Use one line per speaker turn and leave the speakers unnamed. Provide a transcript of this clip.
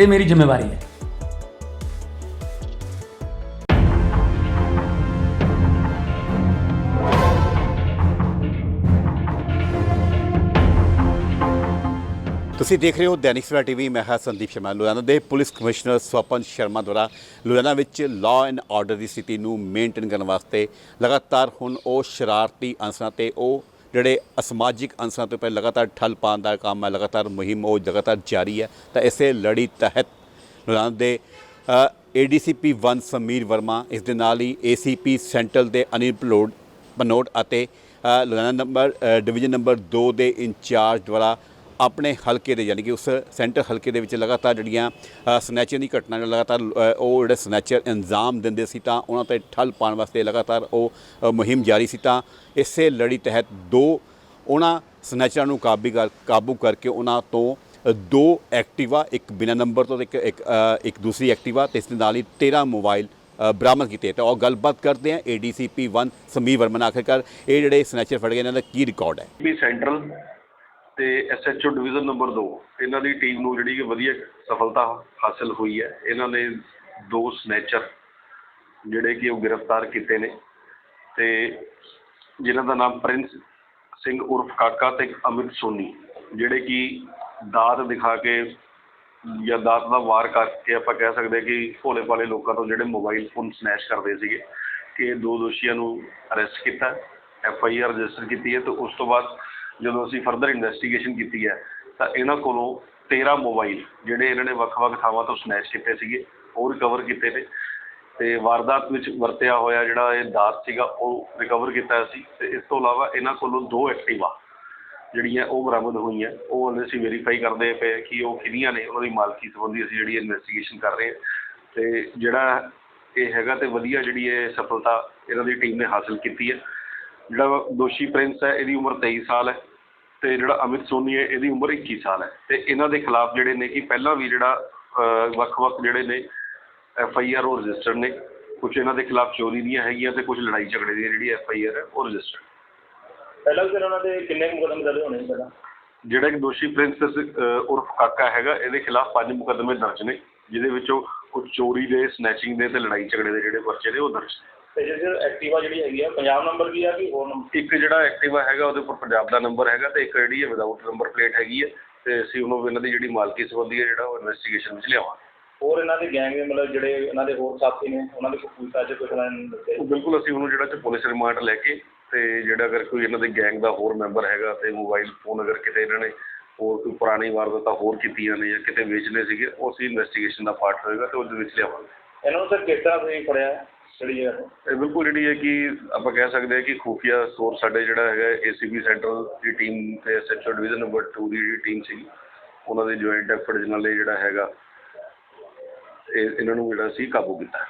ਇਹ ਮੇਰੀ ਜ਼ਿੰਮੇਵਾਰੀ ਹੈ।
ਤੁਸੀਂ ਦੇਖ ਰਹੇ ਹੋ ਦੈਨਿਕ ਸਵੇਰਾ ਟੀਵੀ, ਮੈਂ ਹਾਂ ਸੰਦੀਪ ਸ਼ਰਮਾ। ਲੁਧਿਆਣਾ ਦੇ ਪੁਲਿਸ ਕਮਿਸ਼ਨਰ ਸਵਪਨ ਸ਼ਰਮਾ ਦੁਆਰਾ ਲੁਧਿਆਣਾ ਵਿੱਚ ਲਾਅ ਐਂਡ ਆਰਡਰ ਦੀ ਸਥਿਤੀ ਨੂੰ ਮੇਨਟੇਨ ਕਰਨ ਵਾਸਤੇ ਲਗਾਤਾਰ ਹੁਣ ਉਹ ਸ਼ਰਾਰਤੀ ਅੰਸਰਾਂ ਤੇ ਉਹ ਜਿਹੜੇ ਅਸਮਾਜਿਕ ਅੰਸਰਾਂ ਤੋਂ ਪਹਿਲਾਂ ਲਗਾਤਾਰ ਠੱਲ ਪਾਉਣ ਦਾ ਕੰਮ ਹੈ, ਲਗਾਤਾਰ ਮੁਹਿੰਮ ਉਹ ਲਗਾਤਾਰ ਜਾਰੀ ਹੈ, ਤਾਂ ਇਸੇ ਲੜੀ ਤਹਿਤ ਲੁਧਿਆਣਾ ਦੇ ਏਡੀਸੀਪੀ 1 ਸਮੀਰ ਵਰਮਾ, ਇਸ ਦੇ ਨਾਲ ਹੀ ਏਸੀਪੀ ਸੈਂਟਰਲ ਦੇ ਅਨਿਲ ਪਲੋਡ ਪਨੋਟ ਅਤੇ ਲੁਧਿਆਣਾ ਨੰਬਰ ਡਿਵੀਜ਼ਨ ਨੰਬਰ 2 ਦੇ ਇੰਚਾਰਜ ਦੁਆਰਾ ਆਪਣੇ ਹਲਕੇ ਦੇ ਯਾਨੀ ਕਿ ਉਸ ਸੈਂਟਰ ਹਲਕੇ ਦੇ ਵਿੱਚ ਲਗਾਤਾਰ ਜਿਹੜੀਆਂ ਸਨੈਚਰ ਦੀ ਘਟਨਾ ਲਗਾਤਾਰ ਉਹ ਜਿਹੜੇ ਸਨੈਚਰ ਇੰਜ਼ਾਮ ਦਿੰਦੇ ਸੀ ਤਾਂ ਉਹਨਾਂ ਤੇ ਠੱਲ ਪਾਉਣ ਵਾਸਤੇ ਲਗਾਤਾਰ ਉਹ ਮੁਹਿੰਮ ਜਾਰੀ ਸੀ ਤਾਂ ਇਸੇ ਲੜੀ ਤਹਿਤ ਦੋ ਉਹਨਾਂ ਸਨੈਚਰਾਂ ਨੂੰ ਕਾਬੂ ਕਰ ਕਾਬੂ ਕਰਕੇ ਉਹਨਾਂ ਤੋਂ ਅ, ਦੋ ਐਕਟਿਵਾ ਇੱਕ ਬਿਨਾ ਨੰਬਰ ਤੋਂ ਤੇ ਇੱਕ ਇੱਕ, ਅ, ਇੱਕ ਦੂਸਰੀ ਐਕਟਿਵਾ ਤੇ ਇਸ ਦੇ ਨਾਲ ਹੀ 13 ਮੋਬਾਈਲ ਬਰਾਮਦ ਕੀਤੇ ਤਾਂ ਉਹ ਗੱਲਬਾਤ ਕਰਦੇ ਆ ਏਡੀਸੀਪੀ 1 ਸਮੀਰ ਵਰਮਨ ਆਖਿਰਕਾਰ ਇਹ ਜਿਹੜੇ ਸਨੈਚਰ ਫੜ ਗਏ ਇਹਨਾਂ ਦਾ ਕੀ ਰਿਕਾਰਡ ਹੈ?
ਵੀ ਸੈਂਟਰਲ ਤੇ ਐਸਐਚਓ ਡਿਵੀਜ਼ਨ ਨੰਬਰ 2 ਇਹਨਾਂ ਦੀ ਟੀਮ ਨੂੰ ਜਿਹੜੀ ਕਿ ਵਧੀਆ ਸਫਲਤਾ ਹਾਸਲ ਹੋਈ ਹੈ। ਇਹਨਾਂ ਨੇ ਦੋ ਸਨੈਚਰ ਜਿਹੜੇ ਕਿ ਉਹ ਗ੍ਰਿਫਤਾਰ ਕੀਤੇ ਨੇ ਤੇ ਜਿਨ੍ਹਾਂ ਦਾ ਨਾਮ ਪ੍ਰਿੰਸ ਸਿੰਘ ਉਰਫ ਕਾਕਾ ਤੇ ਅਮਿਤ ਸੋਨੀ। ਜਿਹੜੇ ਕਿ ਦਾਤ ਦਿਖਾ ਕੇ ਜਾਂ ਦਾਤ ਦਾ ਵਾਰ ਕਰਕੇ ਆਪਾਂ ਕਹਿ ਸਕਦੇ ਕਿ ਭੋਲੇ ਭਾਲੇ ਲੋਕਾਂ ਤੋਂ ਜਿਹੜੇ ਮੋਬਾਈਲ ਫੋਨ ਸਨੈਚ ਕਰਦੇ ਸੀਗੇ ਕਿ ਦੋ ਦੋਸ਼ੀਆਂ ਨੂੰ ਅਰੈਸਟ ਕੀਤਾ ਐਫ ਆਈ ਆਰ ਰਜਿਸਟਰ ਕੀਤੀ ਹੈ ਤੇ ਉਸ ਤੋਂ ਬਾਅਦ ਜਦੋਂ ਅਸੀਂ ਫਰਦਰ ਇਨਵੈਸਟੀਗੇਸ਼ਨ ਕੀਤੀ ਹੈ, ਤਾਂ ਇਹਨਾਂ ਕੋਲੋਂ 13 ਮੋਬਾਈਲ ਜਿਹੜੇ ਇਹਨਾਂ ਨੇ ਵੱਖ-ਵੱਖ ਥਾਵਾਂ ਤੋਂ ਸਨੈਚ ਕੀਤੇ ਸੀਗੇ, ਉਹ ਰਿਕਵਰ ਕੀਤੇ ਨੇ। ਤੇ ਵਾਰਦਾਤ ਵਿੱਚ ਵਰਤਿਆ ਹੋਇਆ ਜਿਹੜਾ ਇਹ ਦਾਤ ਸੀਗਾ, ਉਹ ਰਿਕਵਰ ਕੀਤਾ ਸੀ। ਤੇ ਇਸ ਤੋਂ ਇਲਾਵਾ ਇਹਨਾਂ ਕੋਲੋਂ ਦੋ ਐਕਟਿਵਾ ਜਿਹੜੀਆਂ ਉਹ ਬਰਾਮਦ ਹੋਈਆਂ, ਉਹ ਹਲੇ ਅਸੀਂ ਵੈਰੀਫਾਈ ਕਰਦੇ ਪਏ ਕਿ ਉਹ ਕਿਹਦੀਆਂ ਨੇ, ਉਹਨਾਂ ਦੀ ਮਾਲਕੀ ਸੰਬੰਧੀ ਅਸੀਂ ਜਿਹੜੀ ਇਨਵੈਸਟੀਗੇਸ਼ਨ ਕਰ ਰਹੇ ਹਾਂ। ਤੇ ਜਿਹੜਾ ਇਹ ਹੈਗਾ ਤੇ ਵਧੀਆ ਜਿਹੜੀ ਇਹ ਸਫਲਤਾ ਇਹਨਾਂ ਦੀ ਟੀਮ ਨੇ ਹਾਸਲ ਕੀਤੀ ਹੈ। ਜਿਹੜਾ ਦੋਸ਼ੀ ਪ੍ਰਿੰਸ ਹੈ ਇਹਦੀ ਉਮਰ 23 ਸਾਲ ਹੈ ਤੇ ਜਿਹੜਾ ਅਮਿਤ ਸੋਨੀ ਹੈ ਇਹਦੀ ਉਮਰ 21 ਸਾਲ ਹੈ। ਤੇ ਇਹਨਾਂ ਦੇ ਖਿਲਾਫ ਜਿਹੜੇ ਨੇ ਕਿ ਪਹਿਲਾਂ ਵੀ ਜਿਹੜਾ ਵੱਖ-ਵੱਖ ਜਿਹੜੇ ਨੇ ਐਫ ਆਈ ਆਰ ਉਹ ਰਜਿਸਟਰ ਨੇ। ਕੁਝ ਇਹਨਾਂ ਦੇ ਖਿਲਾਫ ਚੋਰੀ ਦੀਆਂ ਹੈਗੀਆਂ ਤੇ ਕੁਝ ਲੜਾਈ ਝਗੜੇ ਦੀਆਂ ਜਿਹੜੀ ਐਫ ਆਈ ਆਰ ਹੈ ਉਹ ਰਜਿਸਟਰ
ਪਹਿਲਾਂ ਵੀ ਉਹਨਾਂ ਦੇ ਕਿੰਨੇ ਕੁ ਮੁਕੱਦਮੇ ਦਰਜ ਹੋਣੇ ਪਹਿਲਾਂ?
ਜਿਹੜਾ ਕਿ ਦੋਸ਼ੀ ਪ੍ਰਿੰਸ ਅਹ, ਉਰਫ ਕਾਕਾ ਹੈਗਾ ਇਹਦੇ ਖਿਲਾਫ ਪੰਜ ਮੁਕੱਦਮੇ ਦਰਜ ਨੇ ਜਿਹਦੇ ਵਿੱਚੋਂ ਕੁਝ ਚੋਰੀ ਦੇ ਸਨੈਚਿੰਗ ਦੇ ਤੇ ਲੜਾਈ ਝਗੜੇ ਦੇ ਜਿਹੜੇ ਪਰਚੇ ਨੇ ਉਹ ਦਰਜ ਨੇ।
ਤੇ ਜਿਹੜੇ ਐਕਟਿਵਾ ਜਿਹੜੀ ਹੈਗੀ ਆ ਪੰਜਾਬ ਨੰਬਰ ਵੀ ਆ ਕਿ ਹੋਰ ਨੰਬਰ
ਇੱਕ ਜਿਹੜਾ ਐਕਟਿਵਾ ਹੈਗਾ ਉਹਦੇ ਉੱਪਰ ਪੰਜਾਬ ਦਾ ਨੰਬਰ ਹੈਗਾ ਤੇ ਇੱਕ ਜਿਹੜੀ ਹੈ ਵਿਦਆਊਟ ਨੰਬਰ ਪਲੇਟ ਹੈਗੀ ਹੈ ਤੇ ਅਸੀਂ ਉਹਨੂੰ ਇਹਨਾਂ ਦੀ ਜਿਹੜੀ ਮਾਲਕੀ ਸੰਬੰਧੀ ਹੈ ਜਿਹੜਾ ਉਹ ਇਨਵੈਸਟੀਗੇਸ਼ਨ ਵਿੱਚ ਲਿਆਵਾਂਗੇ।
ਹੋਰ ਇਹਨਾਂ ਦੇ ਗੈਂਗ ਦੇ ਮਤਲਬ ਜਿਹੜੇ ਇਹਨਾਂ ਦੇ ਹੋਰ ਸਾਥੀ ਨੇ ਉਹਨਾਂ ਦੇ ਕੋਈ ਪੁੱਛਤਾਛ ਕੋਈ ਇਹਨਾਂ ਨੇ ਦੱਸਿਆ?
ਉਹ ਬਿਲਕੁਲ ਅਸੀਂ ਉਹਨੂੰ ਜਿਹੜਾ ਚ ਪੁਲਿਸ ਰਿਮਾਂਡ ਲੈ ਕੇ ਤੇ ਜਿਹੜਾ ਅਗਰ ਕੋਈ ਇਹਨਾਂ ਦੇ ਗੈਂਗ ਦਾ ਹੋਰ ਮੈਂਬਰ ਹੈਗਾ ਤੇ ਮੋਬਾਈਲ ਫੋਨ ਅਗਰ ਕਿਤੇ ਇਹਨਾਂ ਨੇ ਹੋਰ ਕੋਈ ਪੁਰਾਣੀ ਵਾਰਦਾਤਾਂ ਹੋਰ ਕੀਤੀਆਂ ਨੇ ਜਾਂ ਕਿਤੇ ਵੇਚਨੇ ਸੀਗੇ ਉਹ ਅਸੀਂ ਇਨਵੈਸਟੀਗੇਸ਼ਨ ਦਾ ਪਾਰਟ ਹੋਏਗਾ ਤੇ ਉਹਦੇ ਵਿੱਚ ਲਿਆਵਾਂਗੇ।
ਇਹਨਾਂ ਨੂੰ ਸਰ ਕਿਸ ਤਰ੍ਹਾਂ ਤੁਸੀਂ ਫੜਿਆ? ਹੈ?
ਇਹ ਬਿਲਕੁਲ ਜਿਹੜੀ ਹੈ ਕਿ ਆਪਾਂ ਕਹਿ ਸਕਦੇ ਹਾਂ ਕਿ ਖੂਫੀਆ ਸੋਰ ਸਾਡੇ ਜਿਹੜਾ ਹੈਗਾ ਏਸੀਬੀ ਸੈਂਟਰਲ ਦੀ ਟੀਮ ਤੇ ਐਸਐਚਓ ਡਿਵੀਜ਼ਨ ਨੰਬਰ 2 ਦੀ ਜਿਹੜੀ ਟੀਮ ਸੀ ਉਹਨਾਂ ਦੇ ਜੁਆਇੰਟ ਐਫਰਟ ਨਾਲ ਇਹ ਜਿਹੜਾ ਹੈਗਾ, ਇਹ ਇਹਨਾਂ ਨੂੰ ਜਿਹੜਾ ਸੀ ਕਾਬੂ ਕੀਤਾ